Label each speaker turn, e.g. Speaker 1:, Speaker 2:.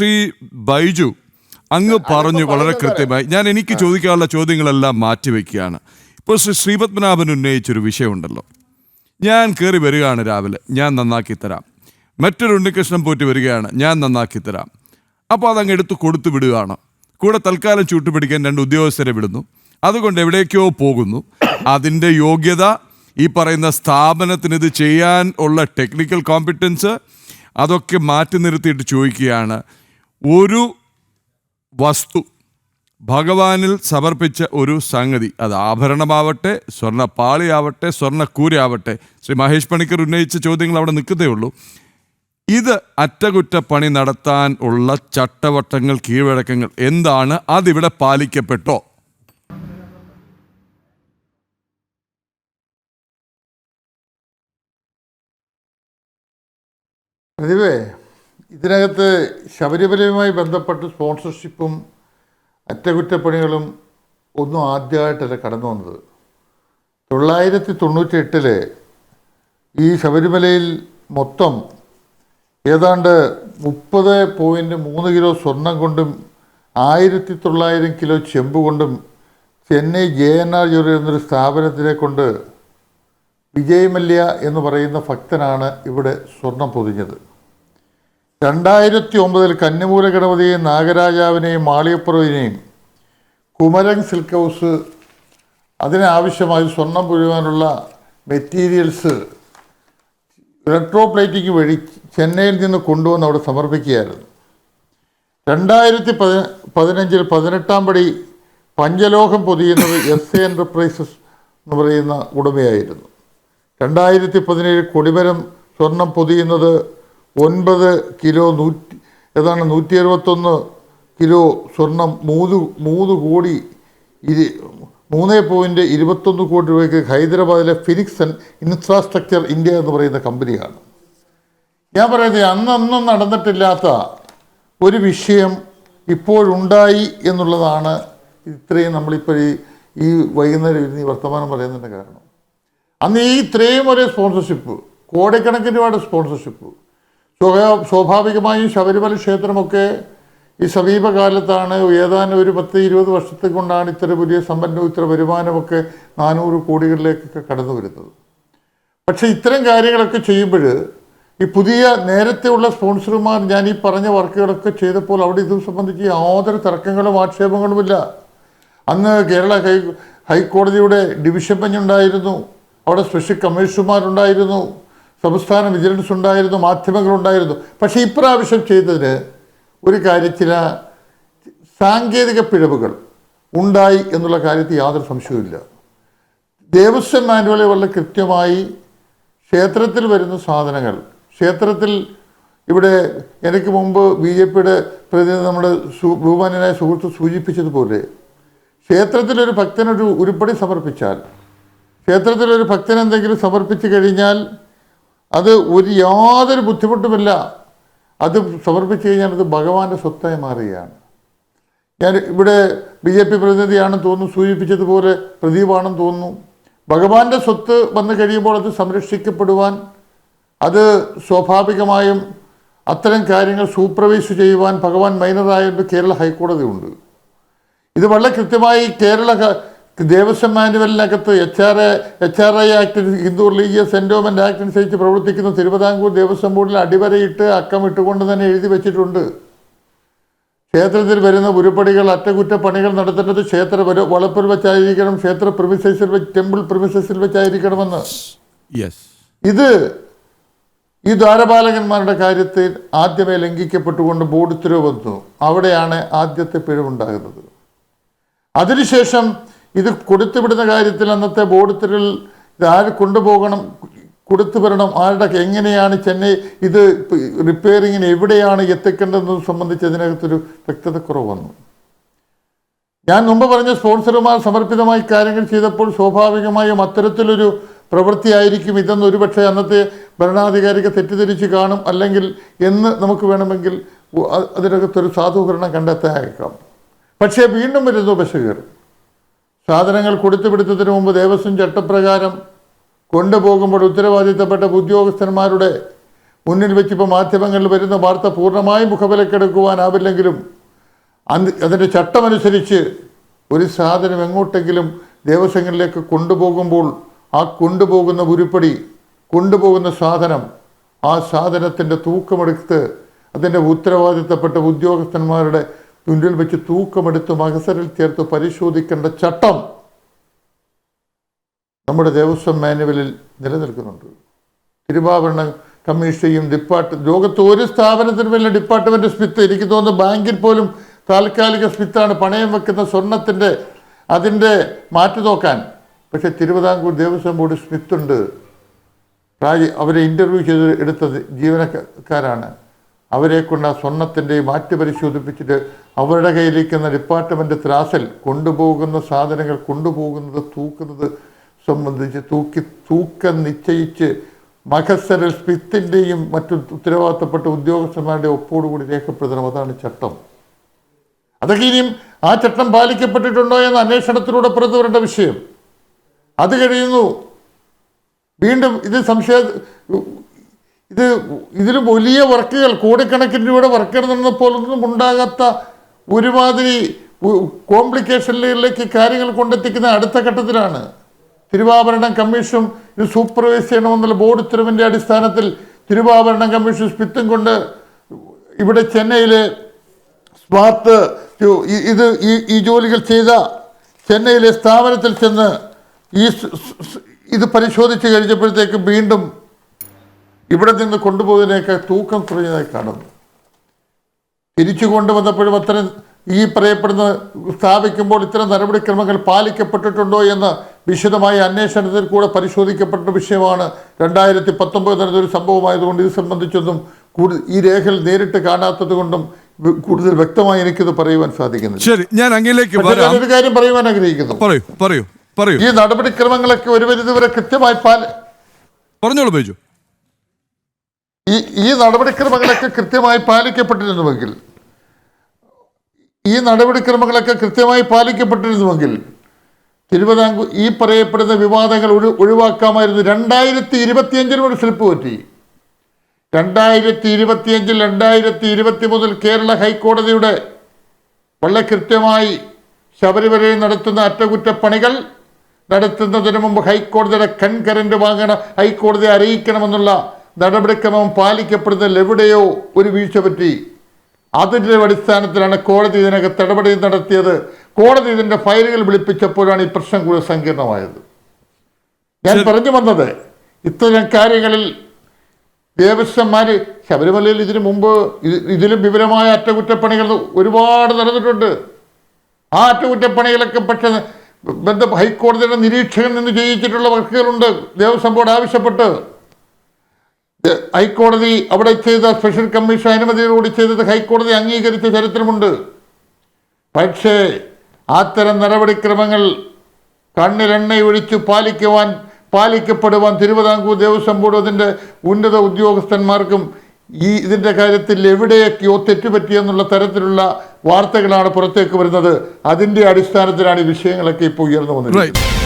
Speaker 1: ശ്രീ ബൈജു അങ്ങ് പറഞ്ഞു വളരെ കൃത്യമായി. ഞാൻ എനിക്ക് ചോദിക്കാനുള്ള ചോദ്യങ്ങളെല്ലാം മാറ്റിവെക്കുകയാണ് ഇപ്പോൾ ശ്രീ ശ്രീപത്മനാഭൻ ഉന്നയിച്ചൊരു വിഷയമുണ്ടല്ലോ. ഞാൻ കയറി വരികയാണ് രാവിലെ. ഞാൻ നന്നാക്കി തരാം. മറ്റൊരു ഉണ്ണികൃഷ്ണൻ പോറ്റി വരികയാണ്. ഞാൻ നന്നാക്കി തരാം. അപ്പോൾ അതങ്ങ് എടുത്ത് കൊടുത്തു വിടുകയാണ്. കൂടെ തൽക്കാലം ചൂട്ടുപിടിക്കാൻ രണ്ട് ഉദ്യോഗസ്ഥരെ വിടുന്നു. അതുകൊണ്ട് എവിടേക്കോ പോകുന്നു. അതിന്റെ യോഗ്യത ഈ പറയുന്ന സ്ഥാപനത്തിന് ഇത് ചെയ്യാൻ ഉള്ള ടെക്നിക്കൽ കോമ്പിറ്റൻസ് അതൊക്കെ മാറ്റി നിർത്തിയിട്ട് ചോദിക്കുകയാണ്. ഒരു വസ്തു. ഭഗവാനിൽ സമർപ്പിച്ച ഒരു സംഗതി. അത് ആഭരണമാവട്ടെ സ്വർണപ്പാളിയാവട്ടെ സ്വർണക്കൂരയാവട്ടെ ശ്രീ മഹേഷ് പണിക്കർ ഉന്നയിച്ച ചോദ്യങ്ങൾ അവിടെ നിൽക്കുന്നേ ഉള്ളൂ. ഇത് അറ്റകുറ്റപ്പണി നടത്താൻ ഉള്ള ചട്ടവട്ടങ്ങൾ കീഴ്വഴക്കങ്ങൾ എന്താണ്? അതിവിടെ പാലിക്കപ്പെട്ടോ?
Speaker 2: പ്രതിഭേ ഇതിനകത്ത് ശബരിമലയുമായി ബന്ധപ്പെട്ട് സ്പോൺസർഷിപ്പും അറ്റകുറ്റപ്പണികളും ഒന്നും ആദ്യമായിട്ടല്ല കടന്നു വന്നത്. തൊള്ളായിരത്തി തൊണ്ണൂറ്റി ഈ ശബരിമലയിൽ മൊത്തം ഏതാണ്ട് മുപ്പത് പോയിന്റ് മൂന്ന് കിലോ സ്വർണം കൊണ്ടും ആയിരത്തി തൊള്ളായിരം കിലോ ചെമ്പ് കൊണ്ടും Chennai J N R jewellery എന്നൊരു സ്ഥാപനത്തിനെ കൊണ്ട് വിജയ് മല്യ എന്ന് പറയുന്ന ഭക്തനാണ് ഇവിടെ സ്വർണം പൊതിഞ്ഞത്. രണ്ടായിരത്തി ഒമ്പതിൽ കന്നിമൂല ഗണപതിയെയും നാഗരാജാവിനെയും മാളിയപ്പുറവിനെയും കുമരൻ സിൽക്ക് ഹൗസ് അതിനാവശ്യമായി സ്വർണം പുഴുവാനുള്ള മെറ്റീരിയൽസ് ഇലക്ട്രോപ്ലേറ്റിംഗ് വഴി ചെന്നൈയിൽ നിന്ന് കൊണ്ടുവന്ന് അവിടെ സമർപ്പിക്കുകയായിരുന്നു. രണ്ടായിരത്തി പതി പതിനഞ്ചിൽ പതിനെട്ടാം പടി പഞ്ചലോഹം പൊതിയുന്നത് എസ് എ എന്റർപ്രൈസസ് എന്ന് പറയുന്ന ഉടമയായിരുന്നു. രണ്ടായിരത്തി പതിനേഴ് കൊടിമരം സ്വർണം പൊതിയുന്നത് ഒൻപത് കിലോ നൂറ്റി ഏതാണ് നൂറ്റി അറുപത്തൊന്ന് കിലോ സ്വർണം മൂന്ന് മൂന്ന് കോടി ഇരു മൂന്ന് പോയിന്റ് ഇരുപത്തൊന്ന് കോടി രൂപയ്ക്ക് ഹൈദരാബാദിലെ ഫിനിക്സൺ ഇൻഫ്രാസ്ട്രക്ചർ ഇന്ത്യ എന്ന് പറയുന്ന കമ്പനിയാണ്. ഞാൻ പറയുന്നത് അന്നൊന്നും നടന്നിട്ടില്ലാത്ത ഒരു വിഷയം ഇപ്പോഴുണ്ടായി എന്നുള്ളതാണ് ഇത്രയും നമ്മളിപ്പോൾ ഈ ഈ വൈകുന്നേരം ഇരുന്ന് ഈ വർത്തമാനം പറയുന്നതിന്റെ കാരണം. അന്ന് ഈ ഇത്രയും ഒരു സ്പോൺസർഷിപ്പ് കോടിക്കണക്കിന് രൂപയുടെ സ്പോൺസർഷിപ്പ് സ്വാഭാവികമായും ശബരിമല ക്ഷേത്രമൊക്കെ ഈ സമീപകാലത്താണ് ഏതാനും ഒരു പത്ത് ഇരുപത് വർഷത്തെ കൊണ്ടാണ് ഇത്ര വലിയ സമ്പന്നവും ഇത്ര വരുമാനമൊക്കെ നാനൂറ് കോടികളിലേക്കൊക്കെ കടന്നു വരുന്നത്. പക്ഷേ ഇത്തരം കാര്യങ്ങളൊക്കെ ചെയ്യുമ്പോൾ ഈ പുതിയ നേരത്തെ ഉള്ള സ്പോൺസർമാർ ഞാൻ ഈ പറഞ്ഞ വർക്കുകളൊക്കെ ചെയ്തപ്പോൾ അവിടെ ഇത് സംബന്ധിച്ച് യാതൊരു തർക്കങ്ങളും ആക്ഷേപങ്ങളുമില്ല. അന്ന് കേരള ഹൈ ഹൈക്കോടതിയുടെ ഡിവിഷൻ ബെഞ്ച് ഉണ്ടായിരുന്നു അവിടെ സ്പെഷ്യൽ കമ്മീഷണർമാരുണ്ടായിരുന്നു. സംസ്ഥാന വിജിലൻസ് ഉണ്ടായിരുന്നു മാധ്യമങ്ങളുണ്ടായിരുന്നു. പക്ഷേ ഇപ്രാവശ്യം ചെയ്തതിന് ഒരു കാര്യം ചില സാങ്കേതിക പിഴവുകൾ ഉണ്ടായി എന്നുള്ള കാര്യത്തിൽ യാതൊരു സംശയവുമില്ല ദേവസ്വം മാനുവലെ വളരെ കൃത്യമായി ക്ഷേത്രത്തിൽ വരുന്ന സാധനങ്ങൾ ക്ഷേത്രത്തിൽ ഇവിടെ എനിക്ക് മുമ്പ് ബി ജെ പിയുടെ പ്രതിനിധി നമ്മുടെ ബഹുമാനായ സുഹൃത്ത് സൂചിപ്പിച്ചതുപോലെ ക്ഷേത്രത്തിലൊരു ഭക്തനൊരു ഉരുപ്പടി സമർപ്പിച്ചാൽ ക്ഷേത്രത്തിലൊരു ഭക്തൻ എന്തെങ്കിലും സമർപ്പിച്ചു കഴിഞ്ഞാൽ അത് ഒരു യാതൊരു ബുദ്ധിമുട്ടുമില്ല. അത് സമർപ്പിച്ചു കഴിഞ്ഞാൽ അത് ഭഗവാന്റെ സ്വത്തായി മാറുകയാണ്. ഞാൻ ഇവിടെ ബി ജെ പി പ്രതിനിധിയാണെന്ന് തോന്നുന്നു സൂചിപ്പിച്ചതുപോലെ പ്രദീപാണെന്ന് തോന്നുന്നു. ഭഗവാന്റെ സ്വത്ത് വന്നു കഴിയുമ്പോൾ അത് സംരക്ഷിക്കപ്പെടുവാൻ അത് സ്വാഭാവികമായും അത്തരം കാര്യങ്ങൾ സൂപ്രവൈസ് ചെയ്യുവാൻ ഭഗവാൻ മൈനറായ കേരള ഹൈക്കോടതി ഉണ്ട് ഇത് വളരെ കൃത്യമായി Kerala Devaswom മാനുവലിനകത്ത് H R H R I act Hindu religious endowment act അനുസരിച്ച് പ്രവർത്തിക്കുന്ന തിരുവിതാംകൂർ ദേവസ്വം ബോർഡിൽ അടിവരയിട്ട് അക്കം ഇട്ടുകൊണ്ട് തന്നെ എഴുതി വെച്ചിട്ടുണ്ട്. ക്ഷേത്രത്തിൽ വരുന്ന ഉരുപ്പടികൾ അറ്റകുറ്റപ്പണികൾ നടത്തേണ്ടത് ക്ഷേത്ര വളപ്പിൽ വെച്ചായിരിക്കണം ക്ഷേത്ര പ്രിമിസസിൽ വെച്ച് ടെമ്പിൾ പ്രിമിസസിൽ വെച്ചായിരിക്കണമെന്ന്. ഇത് ഈ ദ്വാരപാലകന്മാരുടെ കാര്യത്തിൽ ആദ്യമേ ലംഘിക്കപ്പെട്ടുകൊണ്ട് ബോർഡ് ഉത്തരവ് വന്നു. അവിടെയാണ് ആദ്യത്തെ പിഴവുണ്ടാകുന്നത്. അതിനുശേഷം ഇത് കൊടുത്തുവിടുന്ന കാര്യത്തിൽ അന്നത്തെ ബോർഡ് തിരിൽ ഇത് ആര് കൊണ്ടുപോകണം കൊടുത്തു വരണം ആരുടെ എങ്ങനെയാണ് ചെന്നൈ ഇത് റിപ്പയറിങ്ങിന് എവിടെയാണ് എത്തിക്കേണ്ടതെന്നത് സംബന്ധിച്ച് അതിനകത്തൊരു വ്യക്തതക്കുറവ് വന്നു ഞാൻ മുമ്പ് പറഞ്ഞ സ്പോൺസർമാർ സമർപ്പിതമായി കാര്യങ്ങൾ ചെയ്തപ്പോൾ സ്വാഭാവികമായും അത്തരത്തിലൊരു പ്രവൃത്തിയായിരിക്കും ഇതെന്ന് ഒരുപക്ഷെ അന്നത്തെ ഭരണാധികാരിക്ക് തെറ്റിദ്ധരിച്ച് കാണും അല്ലെങ്കിൽ എന്ന് നമുക്ക് വേണമെങ്കിൽ അതിനകത്തൊരു സാധൂകരണം കണ്ടെത്തായേക്കാം പക്ഷേ വീണ്ടും വരുന്നു ബഷീർ. സാധനങ്ങൾ കൊടുത്തുപിടുത്തത്തിന് മുമ്പ് ദേവസ്വം ചട്ടപ്രകാരം കൊണ്ടുപോകുമ്പോൾ ഉത്തരവാദിത്തപ്പെട്ട ഉദ്യോഗസ്ഥന്മാരുടെ മുന്നിൽ വെച്ച് ഇപ്പോൾ മാധ്യമങ്ങളിൽ വരുന്ന വാർത്ത പൂർണമായും മുഖവിലക്കെടുക്കുവാനാവില്ലെങ്കിലും അന്ന് അതിന്റെ ചട്ടമനുസരിച്ച് ഒരു സാധനം എങ്ങോട്ടെങ്കിലും ദേവസ്വങ്ങളിലേക്ക് കൊണ്ടുപോകുമ്പോൾ ആ കൊണ്ടുപോകുന്ന ഉരുപ്പടി കൊണ്ടുപോകുന്ന സാധനം ആ സാധനത്തിന്റെ തൂക്കമെടുത്ത് അതിന്റെ ഉത്തരവാദിത്തപ്പെട്ട ഉദ്യോഗസ്ഥന്മാരുടെ മുന്നിൽ വെച്ച് തൂക്കമെടുത്ത് മകസരിൽ ചേർത്ത് പരിശോധിക്കേണ്ട ചട്ടം നമ്മുടെ ദേവസ്വം മാനുവലിൽ നിലനിൽക്കുന്നുണ്ട്. തിരുവാഭരണ കമ്മീഷനെയും ഡിപ്പാർട്ട് ലോകത്ത് ഒരു സ്ഥാപനത്തിന് വലിയ ഡിപ്പാർട്ട്മെന്റ് സ്മിത്ത് എനിക്ക് തോന്നുന്നു ബാങ്കിൽ പോലും താൽക്കാലിക സ്മിത്താണ് പണയം വെക്കുന്ന സ്വർണത്തിന്റെ അതിന്റെ മാറ്റു നോക്കാൻ. പക്ഷേ തിരുവിതാംകൂർ ദേവസ്വം ബോർഡ് സ്മിത്തുണ്ട് അവരെ ഇന്റർവ്യൂ ചെയ്ത് എടുത്തത് ജീവനക്കാരാണ്. അവരെ കൊണ്ട് ആ സ്വർണത്തിന്റെ മാറ്റി പരിശോധിപ്പിച്ചിട്ട് അവരുടെ കയ്യിലിരിക്കുന്ന ഡിപ്പാർട്ട്മെന്റ് ത്രാസിൽ കൊണ്ടുപോകുന്ന സാധനങ്ങൾ കൊണ്ടുപോകുന്നത് തൂക്കുന്നത് സംബന്ധിച്ച് തൂക്കി തൂക്കം നിശ്ചയിച്ച് മഹസരൽ സ്മിത്തിന്റെയും മറ്റു ഉത്തരവാദിത്തപ്പെട്ട ഉദ്യോഗസ്ഥന്മാരുടെ ഒപ്പോടുകൂടി രേഖപ്പെടുത്തണം. അതാണ് ചട്ടം. അതൊക്കെ ഇനിയും ആ ചട്ടം പാലിക്കപ്പെട്ടിട്ടുണ്ടോ എന്ന അന്വേഷണത്തിലൂടെ പുറത്തു വരേണ്ട വിഷയം. അത് കഴിയുന്നു. വീണ്ടും ഇത് സംശയ ഇത് ഇതിൽ വലിയ വർക്കുകൾ കോടിക്കണക്കിന് രൂപയുടെ വർക്കുകൾ നടന്നപ്പോലൊന്നും ഉണ്ടാകാത്ത ഒരുമാതിരി കോംപ്ലിക്കേഷനിലേക്ക് കാര്യങ്ങൾ കൊണ്ടെത്തിക്കുന്ന അടുത്ത ഘട്ടത്തിലാണ്. തിരുവാഭരണം കമ്മീഷൻ ഇത് സൂപ്പർവൈസ് ചെയ്യണമെന്നുള്ള ബോർഡ് ഉത്തരവിന്റെ അടിസ്ഥാനത്തിൽ തിരുവാഭരണം കമ്മീഷൻ സ്പിത്തും കൊണ്ട് ഇവിടെ ചെന്നൈയിൽ സ്മാർട്ട് ഇത് ഈ ഈ ജോലികൾ ചെയ്ത ചെന്നൈയിലെ സ്ഥാപനത്തിൽ ചെന്ന് ഈ ഇത് പരിശോധിച്ച് കഴിഞ്ഞപ്പോഴത്തേക്ക് വീണ്ടും ഇവിടെ നിന്ന് കൊണ്ടുപോകുന്നതിനേക്കാൾ തൂക്കം കുറഞ്ഞതായി കാണുന്നു. തിരിച്ചു കൊണ്ടുവന്നപ്പോഴും അത്തരം ഈ പറയപ്പെടുന്ന സ്ഥാപിക്കുമ്പോൾ ഇത്തരം നടപടിക്രമങ്ങൾ പാലിക്കപ്പെട്ടിട്ടുണ്ടോ എന്ന് വിശദമായ അന്വേഷണത്തിൽ കൂടെ പരിശോധിക്കപ്പെട്ട വിഷയമാണ് രണ്ടായിരത്തി പത്തൊമ്പത് നടന്നൊരു സംഭവമായതുകൊണ്ട് ഇത് സംബന്ധിച്ചൊന്നും കൂടുതൽ ഈ രേഖകൾ നേരിട്ട് കാണാത്തത് കൊണ്ടും കൂടുതൽ വ്യക്തമായി എനിക്കിത് പറയുവാൻ സാധിക്കുന്നു
Speaker 1: ശരി ഞാൻ അങ്ങിലേക്ക്
Speaker 2: ഒരു കാര്യം പറയുവാൻ ആഗ്രഹിക്കുന്നു.
Speaker 1: പറയൂ പറയൂ പറയൂ.
Speaker 2: ഈ നടപടിക്രമങ്ങളൊക്കെ ഒരു പരിധിവരെ കൃത്യമായി പാല
Speaker 1: പറഞ്ഞോളൂ ബൈജു.
Speaker 2: ഈ ഈ നടപടിക്രമങ്ങളൊക്കെ കൃത്യമായി പാലിക്കപ്പെട്ടിരുന്നുവെങ്കിൽ ഈ നടപടിക്രമങ്ങളൊക്കെ കൃത്യമായി പാലിക്കപ്പെട്ടിരുന്നുവെങ്കിൽ തിരുവിതാംകൂർ ഈ പറയപ്പെടുന്ന വിവാദങ്ങൾ ഒഴി ഒഴിവാക്കാമായിരുന്നു. രണ്ടായിരത്തി ഇരുപത്തിയഞ്ചിലും ഒരു സ്ലിപ്പ് പറ്റി. രണ്ടായിരത്തി ഇരുപത്തിയഞ്ചിൽ രണ്ടായിരത്തി ഇരുപത്തി മുതൽ കേരള ഹൈക്കോടതിയുടെ വളരെ കൃത്യമായി ശബരിമലയിൽ നടത്തുന്ന അറ്റകുറ്റപ്പണികൾ നടത്തുന്നതിന് മുമ്പ് ഹൈക്കോടതിയുടെ കൺകറന്റ് വാങ്ങണം ഹൈക്കോടതിയെ അറിയിക്കണമെന്നുള്ള നടപടിക്രമം പാലിക്കപ്പെടുന്നതിൽ എവിടെയോ ഒരു വീഴ്ച പറ്റി. അതിന്റെ അടിസ്ഥാനത്തിലാണ് കോടതി ഇതിനകത്ത് ഇടപെടൽ നടത്തിയത്. കോടതി ഇതിന്റെ ഫയലുകൾ വിളിപ്പിച്ചപ്പോഴാണ് ഈ പ്രശ്നം കൂടുതൽ സങ്കീർണമായത്. ഞാൻ പറഞ്ഞു വന്നത് ഇത്തരം കാര്യങ്ങളിൽ ദേവസ്വന്മാർ ശബരിമലയിൽ ഇതിനു മുമ്പ് ഇതിലും വിപുലമായ അറ്റകുറ്റപ്പണികൾ ഒരുപാട് നടന്നിട്ടുണ്ട്. ആ അറ്റകുറ്റപ്പണികളൊക്കെ പക്ഷേ ബന്ധ ഹൈക്കോടതിയുടെ നിരീക്ഷകൻ നിന്ന് ചെയ്യിച്ചിട്ടുള്ള വർക്കുകളുണ്ട് ദേവസ്വം ബോർഡ് ആവശ്യപ്പെട്ട്. ഹൈക്കോടതി അവിടെ ചെയ്ത സ്പെഷ്യൽ കമ്മീഷൻ അനുമതിയോടുകൂടി ചെയ്തത് ഹൈക്കോടതി അംഗീകരിച്ച ചരിത്രമുണ്ട്. പക്ഷേ അത്തരം നടപടിക്രമങ്ങൾ കണ്ണിലെണ്ണയൊഴിച്ചു പാലിക്കുവാൻ പാലിക്കപ്പെടുവാൻ തിരുവിതാംകൂർ ദേവസ്വം ബോർഡ് അതിന്റെ ഉന്നത ഉദ്യോഗസ്ഥന്മാർക്കും ഈ ഇതിന്റെ കാര്യത്തിൽ എവിടെയൊക്കെയോ തെറ്റുപറ്റിയെന്നുള്ള തരത്തിലുള്ള വാർത്തകളാണ് പുറത്തേക്ക് വരുന്നത്. അതിന്റെ അടിസ്ഥാനത്തിലാണ് ഈ വിഷയങ്ങളൊക്കെ ഇപ്പോൾ ഉയർന്നു
Speaker 1: റൈറ്റ്